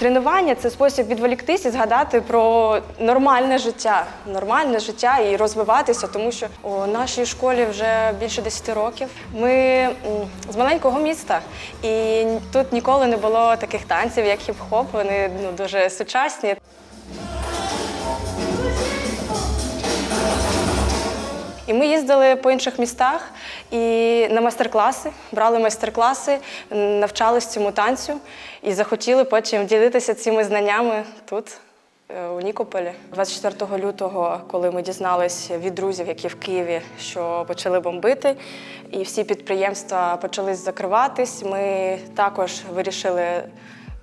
Тренування це спосіб відволіктись і згадати про нормальне життя, нормальне життя і розвиватися, тому що у нашій школі вже більше 10 років. Ми з маленького міста, і тут ніколи не було таких танців, як хіп-хоп. Вони ну, дуже сучасні. І ми їздили по інших містах і на майстер-класи, брали майстер-класи, навчались цьому танцю і захотіли потім ділитися цими знаннями тут. е, У Нікополі 24 лютого, коли ми дізналися від друзів, які в Києві, що почали бомбити, і всі підприємства почали закриватись. Ми також вирішили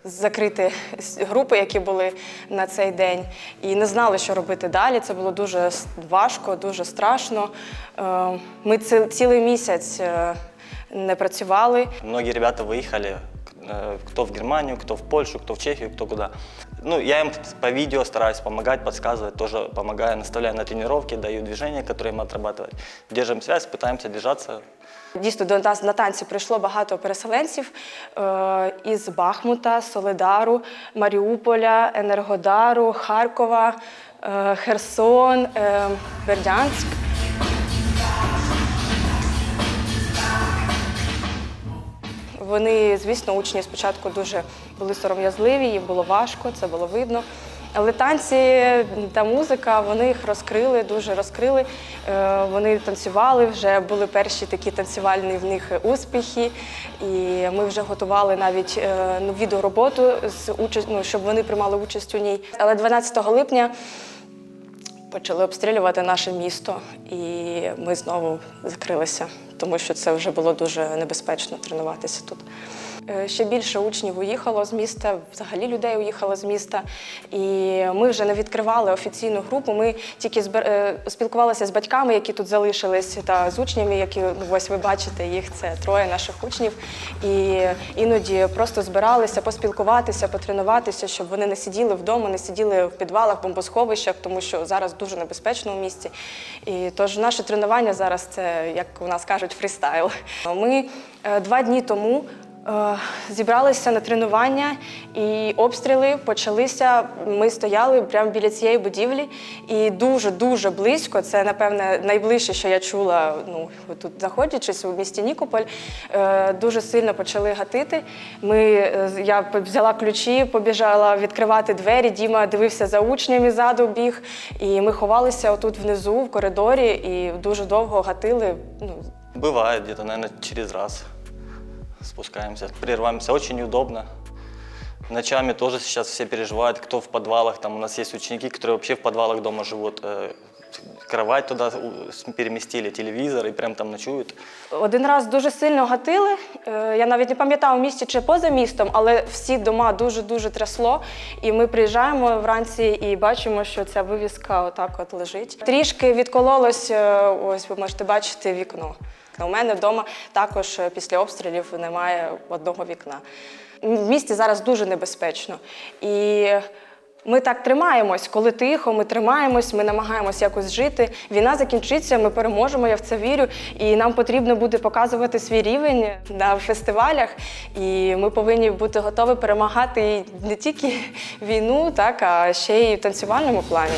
закрити групи, які були на цей день, і не знали, що робити далі. Це було дуже важко, дуже страшно. Е, Ми ці- цілий місяць е, не працювали. Многие ребята выехали, э, кто в Германию, кто в Польшу, кто в Чехию, кто куда. Ну, я им по видео стараюсь помогать, подсказывать, тоже помогаю, наставляю на тренировки, даю движения, которые им отрабатывать. Держим связь, пытаемся держаться. Дійсно, до нас на танці прийшло багато переселенців е, із Бахмута, Солидару, Маріуполя, Енергодару, Харкова, е, Херсон, е, Бердянськ. Вони, звісно, учні спочатку дуже були сором'язливі, їм було важко, це було видно. Але танці та музика вони їх розкрили, дуже розкрили. Е, Вони танцювали, вже були перші такі танцювальні в них успіхи. І ми вже готували навіть е, ну, відеороботу, з участь, ну, щоб вони приймали участь у ній. Але 12 липня почали обстрілювати наше місто, і ми знову закрилися, тому що це вже було дуже небезпечно тренуватися тут. Е, Ще більше учнів уїхало з міста, взагалі людей уїхало з міста. І ми вже не відкривали офіційну групу. Ми тільки е, спілкувалися з батьками, які тут залишились, та з учнями, які ну, ось ви бачите їх, це троє наших учнів. І іноді просто збиралися поспілкуватися, потренуватися, щоб вони не сиділи вдома, не сиділи в підвалах, бомбосховищах, тому що зараз дуже небезпечно в місті. І тож наше тренування зараз це, як у нас кажуть, фрістайл. Ми е, два дні тому. Е, Зібралися на тренування і обстріли почалися. Ми стояли прямо біля цієї будівлі, і дуже дуже близько. Це напевне найближче, що я чула. Ну тут знаходячись у місті Нікополь, е, дуже сильно почали гатити. Ми е, я взяла ключі, побіжала відкривати двері. Діма дивився за учнями ззаду біг, і ми ховалися отут внизу, в коридорі, і дуже довго гатили. Ну Бывает где-то, наверное, через раз спускаемся, прерываемся. Очень удобно. Ночами тоже сейчас все переживают, кто в подвалах. Там у нас есть ученики, которые вообще в подвалах дома живут. Э, Кровать туда у- с- переместили, телевизор, и прям там ночуют. Один раз дуже сильно гатили. Е, Я навіть не пам'ятаю в місті чи поза містом, але всі дома дуже-дуже трясло. І ми приїжджаємо вранці і бачимо, що ця вивіска отак от лежить. Трішки відкололось, е, ось ви можете бачити вікно. У мене вдома також е, після обстрілів немає одного вікна. В місті зараз дуже небезпечно. І ми так тримаємось, коли тихо, ми тримаємось, ми намагаємось якось жити. Війна закінчиться, ми переможемо, я в це вірю. І нам потрібно буде показувати свій рівень на фестивалях. І ми повинні бути готові перемагати не тільки війну, так а ще й в танцювальному плані.